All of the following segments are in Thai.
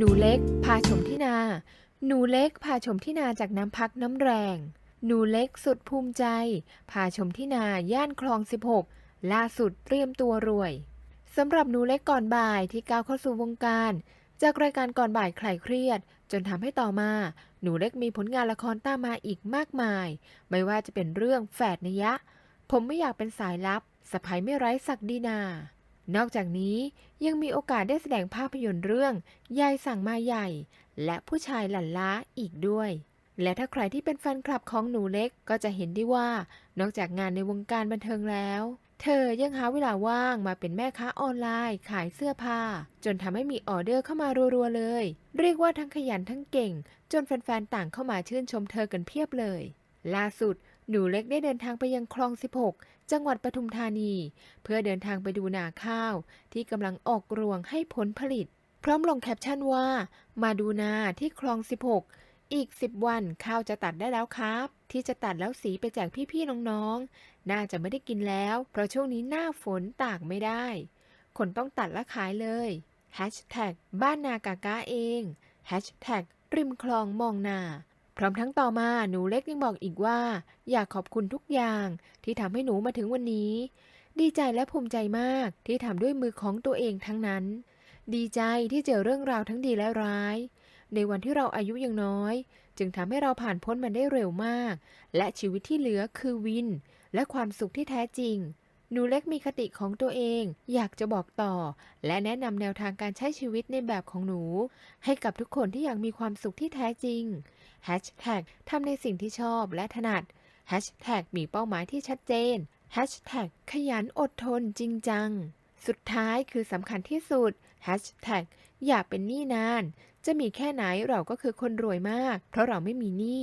หนูเล็กพาชมที่นา หนูเล็กพาชมที่นาจากน้ำพักน้ำแรง หนูเล็กสุดภูมิใจ พาชมที่นาย่านคลอง 16 ล่าสุดเตรียมตัวรวยสำหรับหนูเล็กก่อนบ่ายที่ก้าวเข้าสู่วงการ จากรายการก่อนบ่ายใครเครียด จนทำให้ต่อมา หนูเล็กมีผลงานละครตามมาอีกมากมาย ไม่ว่าจะเป็นเรื่องแฝดนยะ ผมไม่อยากเป็นสายลับสะพายไม่ไร้ศักดินา นอกจากนี้ยังมีโอกาสได้แสดงภาพยนตร์เรื่อง ยายสั่งมาใหญ่ และผู้ชายหลันล้าอีกด้วย และถ้าใครที่เป็นแฟนคลับของหนูเล็กก็จะเห็นได้ว่า นอกจากงานในวงการบันเทิงแล้ว เธอยังหาเวลาว่างมาเป็นแม่ค้าออนไลน์ ขายเสื้อผ้า จนทำให้มีออเดอร์เข้ามารัวๆเลย เรียกว่าทั้งขยันทั้งเก่ง จนแฟนๆต่างเข้ามาชื่นชมเธอกันเพียบเลย ล่าสุด หนูเล็กได้เดินทางไปยังคลอง 16 จังหวัดปทุมธานี เพื่อเดินทางไปดูนาข้าว ที่กำลังออกรวงให้ผลผลิต พร้อมลงแคปชั่นว่า มาดูนาที่คลอง 16 อีก 10 วันข้าวจะตัดได้แล้วครับ ที่จะตัดแล้วสีไปแจกพี่ๆน้องๆ น่าจะไม่ได้กินแล้ว เพราะช่วงนี้หน้าฝนตากไม่ได้ คนต้องตัดและขายเลย Hashtag บ้านนากากาเอง Hashtag ริมคลองมองนา พร้อมทั้งต่อมาหนูเล็กยังบอกอีกว่า อยากขอบคุณทุกอย่างที่ทำให้หนูมาถึงวันนี้ ดีใจและภูมิใจมากที่ทำด้วยมือของตัวเองทั้งนั้น ดีใจที่เจอเรื่องราวทั้งดีและร้าย ในวันที่เราอายุยังน้อย จึงทำให้เราผ่านพ้นมันได้เร็วมาก และชีวิตที่เหลือคือวิน และความสุขที่แท้จริง หนูเล็กมีคติของตัวเอง อยากจะบอกต่อ และแนะนำแนวทางการใช้ชีวิตในแบบของหนู ให้กับทุกคนที่อยากมีความสุขที่แท้จริง Hashtag ทำในสิ่งที่ชอบและถนัด Hashtag มีเป้าหมายที่ชัดเจน Hashtag ขยันอดทนจริงจัง สุดท้ายคือสำคัญที่สุด Hashtag อย่าเป็นหนี้นาน จะมีแค่ไหนเราก็คือคนรวยมาก เพราะเราไม่มีหนี้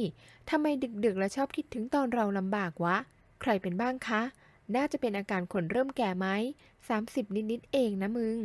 ทำไมดึกๆ แล้วชอบคิดถึงตอนเราลำบากวะ ใครเป็นบ้างคะ น่าจะเป็นอาการคนเริ่มแก่ไหม30 นิดๆ เองนะมึง